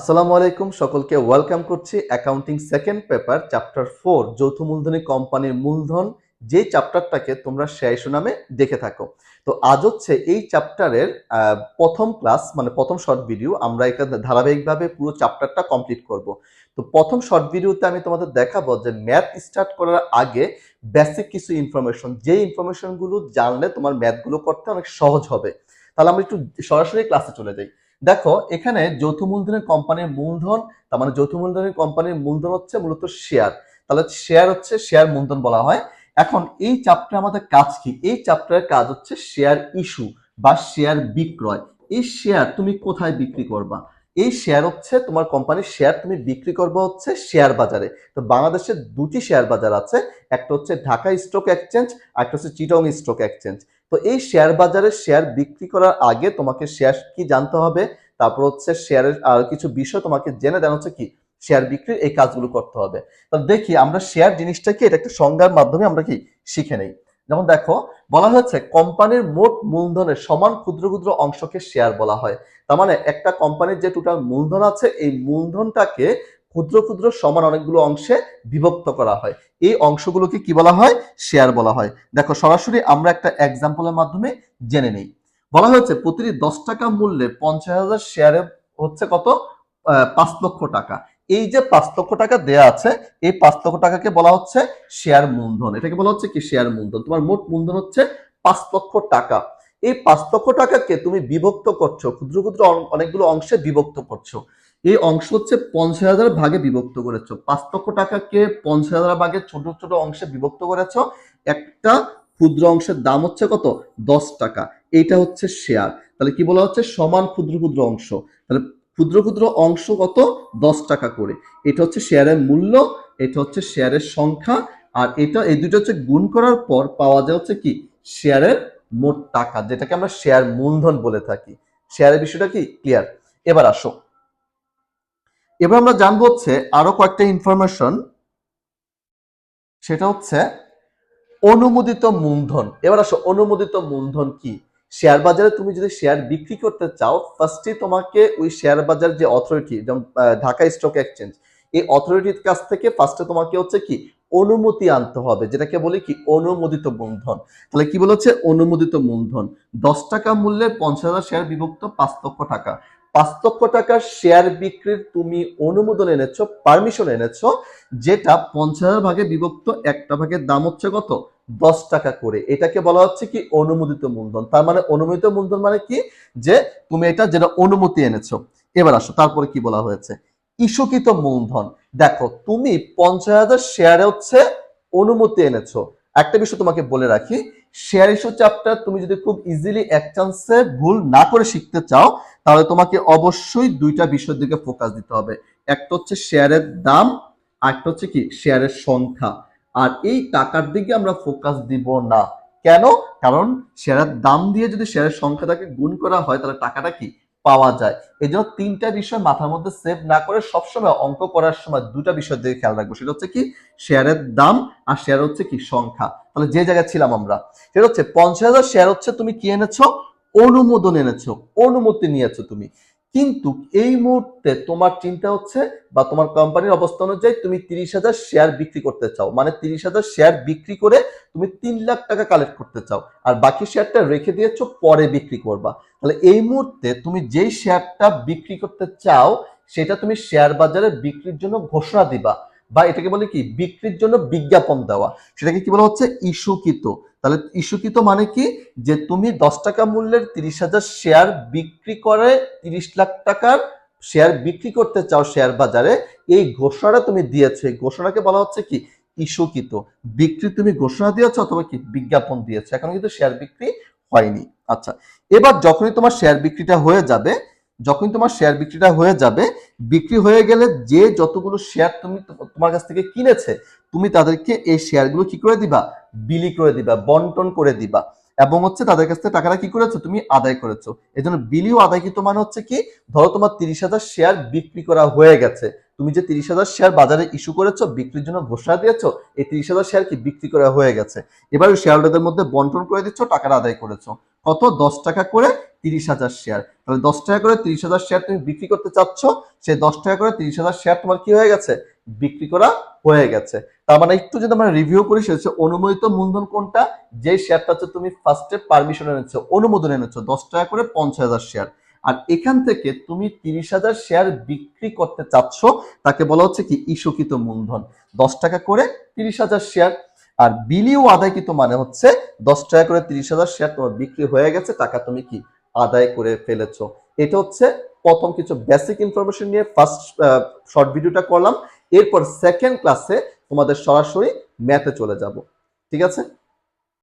আসসালামু আলাইকুম সকলকে। ওয়েলকাম করছি accounting second paper chapter four যৌথ মূলধনী কোম্পানির মূলধন। যে চ্যাপ্টারটাকে তোমরা শেয়ার নামে দেখে থাকো। তো আজ হচ্ছে এই চ্যাপ্টারের প্রথম ক্লাস মানে প্রথম শর্ট ভিডিও আমরা এটা ধারাবাহিকভাবে পুরো চ্যাপ্টারটা কমপ্লিট করব। তো প্রথম শর্ট ভিডিওতে আমি তোমাদের দেখাবো যে ম্যাথ স্টার্ট করার আগে বেসিক কিছু ইনফরমেশন যে ইনফরমেশনগুলো জানলে তোমার ম্যাথগুলো করতে অনেক সহজ হবে। তাহলে আমরা একটু সরাসরি ক্লাসে চলে যাই। দেখো, এখানে যৌথ মূলধনের কোম্পানির মূলধন, তার মানে যৌথ মূলধনের কোম্পানির মূলধন হচ্ছে মূলত শেয়ার তাহলে শেয়ার হচ্ছে শেয়ার মূলধন বলা হয়। এখন এই চ্যাপ্টারে আমাদের কাজ কি? এই চ্যাপ্টারের কাজ হচ্ছে শেয়ার ইস্যু বা শেয়ার বিক্রয়। এই শেয়ার তুমি কোথায় বিক্রি করবা? এই শেয়ার হচ্ছে তোমার কোম্পানির শেয়ার তুমি বিক্রি করবা হচ্ছে শেয়ার বাজারে। তো বাংলাদেশের দুটি শেয়ার বাজার আছে, একটা হচ্ছে ঢাকা স্টক এক্সচেঞ্জ আর একটা হচ্ছে চিটং স্টক এক্সচেঞ্জ তো এই শেয়ার বাজারে শেয়ার বিক্রি করার আগে তোমাকে শেয়ার কি জানতে হবে? তারপর হচ্ছে শেয়ারের আর কিছু বিষয় তোমাকে জেনে দেন হচ্ছে কি? শেয়ার বিক্রির এই কাজগুলো করতে হবে। তো দেখি আমরা শেয়ার জিনিসটা কি? এটা একটা সংজ্ঞার মাধ্যমে আমরা কি শিখে নেই। যেমন দেখো, বলা হয়েছে কোম্পানির মোট মূলধনের সমান ক্ষুদ্র ক্ষুদ্র অংশকে শেয়ার বলা হয়। তার মানে একটা কোম্পানির যে টোটাল মূলধন আছে, এই মূলধনটাকে ক্ষুদ্র ক্ষুদ্র সমান অনেকগুলো অংশে বিভক্ত করা হয়। এই অংশগুলোকে কি বলা হয়? শেয়ার বলা হয়। দেখো, সরাসরি আমরা একটা এক্সাম্পলের মাধ্যমে জেনে নেই। বলা হয়েছে, প্রতিটি দশ টাকা মূল্যে পঞ্চাশ হাজার শেয়ারে হচ্ছে কত? পাঁচ লক্ষ টাকা। এই যে পাঁচ লক্ষ টাকা দেয়া আছে, এই পাঁচ লক্ষ টাকাকে বলা হচ্ছে শেয়ার মূলধন। এটাকে বলা হচ্ছে কি? শেয়ার মূলধন। তোমার মোট মূলধন হচ্ছে পাঁচ লক্ষ টাকা। এই পাঁচ লক্ষ টাকাকে তুমি বিভক্ত করছ, ক্ষুদ্র ক্ষুদ্র অনেকগুলো অংশে বিভক্ত করছ। এই অংশ হচ্ছে পঞ্চাশ হাজার ভাগে বিভক্ত করেছ। পাঁচ লক্ষ টাকাকে পঞ্চাশ হাজার ভাগে ছোট ছোট অংশে বিভক্ত করেছ। একটা ক্ষুদ্র অংশের দাম হচ্ছে কত? দশ টাকা। এইটা হচ্ছে শেয়ার তাহলে কি বলা হচ্ছে? সমান ক্ষুদ্র ক্ষুদ্র অংশ। তাহলে ক্ষুদ্র ক্ষুদ্র অংশ কত? দশ টাকা করে। এটা হচ্ছে শেয়ারের মূল্য, এটা হচ্ছে শেয়ারের সংখ্যা, আর এটা এই দুটো হচ্ছে গুণ করার পর পাওয়া যায় হচ্ছে কি? শেয়ারের মোট টাকা, যেটাকে আমরা শেয়ার মূলধন বলে থাকি। শেয়ারের বিষয়টা কি? ক্লিয়ার এবার আসো। এবার আমরা জানব হচ্ছে আরও কয়েকটা ইনফরমেশন সেটা হচ্ছে অনুমোদিত মূলধন। এবার আসো, অনুমোদিত মূলধন কি? শেয়ার বাজারে তুমি যদি শেয়ার বিক্রি করতে চাও ফার্স্টে তোমাকে ওই শেয়ার বাজার যে অথরিটি যেমন ঢাকা স্টক এক্সচেঞ্জ এই অথরিটির কাছ থেকে ফার্স্টে তোমাকে হচ্ছে কি, অনুমতি আনতে হবে, যেটাকে বলি কি, অনুমোদিত মূলধন। তাহলে কি বলেছে? অনুমোদিত মূলধন। দশ টাকা মূল্যে পঞ্চাশ হাজার শেয়ার বিভক্ত পাঁচ লক্ষ টাকা। পাঁচ লক্ষ টাকার শেয়ার বিক্রির তুমি অনুমোদন এনেছো পারমিশন এনেছো, যেটা পঞ্চাশ ভাগে বিভক্ত, একটা ভাগের দাম হচ্ছে কত? দশ টাকা করে। এটাকে বলা হচ্ছে কি? অনুমোদিত মূলধন। তার মানে অনুমোদিত মূলধন মানে কি? যে তুমি এটা যেটা অনুমতি এনেছো। এবার আসো, তারপরে কি বলা হয়েছে? ইস্যুকৃত মূলধন। দেখো, তুমি পঞ্চাশ হাজার শেয়ারে হচ্ছে অনুমতি এনেছো। একটা বিষয় তোমাকে বলে রাখি শেয়ার ইস্যু চ্যাপ্টার তুমি যদি খুব ইজিলি এক চান্সে ভুল না করে শিখতে চাও, তাহলে তোমাকে অবশ্যই দুইটা বিষয়ের দিকে ফোকাস দিতে হবে। একটা হচ্ছে শেয়ারের দাম আর একটা হচ্ছে কি শেয়ারের সংখ্যা। আর এই টাকার দিকে আমরা ফোকাস দিব না। কেন? কারণ শেয়ারের দাম দিয়ে যদি শেয়ারের সংখ্যাটাকে গুণ করা হয়, তাহলে টাকাটা কি? পাওয়া যায়। এই জন্য তিনটা বিষয় মাথার মধ্যে সেভ না করে সবসময় অঙ্ক করার সময় দুটা বিষয় দিকে খেয়াল রাখব। সেটা হচ্ছে কি? শেয়ারের দাম আর শেয়ার হচ্ছে কি? সংখ্যা। তাহলে যে জায়গায় ছিলাম আমরা, সেটা হচ্ছে পঞ্চাশ হাজার শেয়ার হচ্ছে তুমি কি এনেছো? অনুমোদন এনেছো। অনুমতি নিয়েছো তুমি। কিন্তু এই মুহূর্তে তোমার চিন্তা হচ্ছে বা তোমার কোম্পানির অবস্থা অনুযায়ী তুমি তিরিশ হাজার শেয়ার বিক্রি করতে চাও। মানে তিরিশ হাজার শেয়ার বিক্রি করে তুমি তিন লাখ টাকা কালেক্ট করতে চাও। আর বাকি শেয়ারটা রেখে দিয়েছ, পরে বিক্রি করবা। তাহলে এই মুহূর্তে তুমি যেই শেয়ারটা বিক্রি করতে চাও, সেটা তুমি শেয়ার বাজারে বিক্রির জন্য ঘোষণা দিবা। বা এটাকে বলে কি? বিক্রির জন্য বিজ্ঞাপন দেওয়া। সেটাকে কি বলা হচ্ছে? ইস্যুকৃত। তাহলে ইস্যুকৃত মানে কি? যে তুমি দশ টাকা মূল্যের তিরিশ হাজার শেয়ার বিক্রি করে তিরিশ লাখ টাকার শেয়ার বিক্রি করতে চাও শেয়ার বাজারে, এই ঘোষণাটা তুমি দিয়েছ। এই ঘোষণাকে বলা হচ্ছে কি? ইস্যুকৃত। বিক্রি তুমি ঘোষণা দিয়েছ অথবা কি? বিজ্ঞাপন দিয়েছ। এখন কিন্তু শেয়ার বিক্রি হয়নি। আচ্ছা এবার যখনই তোমার শেয়ার বিক্রিটা হয়ে যাবে, যখনই তোমার শেয়ার বিক্রিটা হয়ে যাবে বিক্রি হয়ে গেলে যে যতগুলো শেয়ার তুমি তোমার কাছ থেকে কিনেছে, তুমি তাদেরকে এই শেয়ারগুলো কি করে দিবা? বিলি করে দিবা, বন্টন করে দিবা। এবং হচ্ছে তাদের কাছ থেকে টাকাটা কি করেছ? তুমি আদায় করেছ। এই জন্য বিলিও আদায়কৃত মানে হচ্ছে কি, ধরো তোমার তিরিশ হাজার শেয়ার বিক্রি করা হয়ে গেছে। তুমি যে তিরিশ হাজার শেয়ার বাজারে ইস্যু করেছ, বিক্রির জন্য ঘোষণা দিয়েছ, এই তিরিশ হাজার শেয়ার কি বিক্রি করা হয়ে গেছে। এবার শেয়ার হোল্ডারদের মধ্যে বন্টন করে দিচ্ছ, টাকাটা আদায় করেছ। কত? দশ টাকা করে তিরিশ হাজার শেয়ার তাহলে দশ টাকা করে তিরিশ হাজার শেয়ার তুমি বিক্রি করতে চাচ্ছ, সেই দশ টাকা করে তিরিশ হাজার শেয়ার তোমার কি হয়ে গেছে? বিক্রি করা হয়ে গেছে। তার মানে একটু যদি আমরা রিভিউ করি, সেটা হচ্ছে অনুমোদিত মূলধন কোনটা? যে শেয়ারটা হচ্ছে তুমি ফার্স্টে পারমিশন এনেছো, অনুমোদন এনেছো, দশ টাকা করে পঞ্চাশ হাজার শেয়ার আর এখান থেকে তুমি তিরিশ হাজার শেয়ার বিক্রি করতে চাচ্ছ, তাকে বলা হচ্ছে কি? ইস্যুকৃত মূলধন। দশ টাকা করে তিরিশ হাজার শেয়ার আর বিলিও আদায়কৃত মানে হচ্ছে দশ টাকা করে তিরিশ হাজার শেয়ার তোমার বিক্রি হয়ে গেছে, টাকা তুমি কি আদায় করে ফেলেছ। এটা হচ্ছে প্রথম কিছু বেসিক ইনফরমেশন নিয়ে ফার্স্ট শর্ট ভিডিওটা করলাম। এরপর সেকেন্ড ক্লাসে তোমাদের সরাসরি ম্যাথে চলে যাব। ঠিক আছে?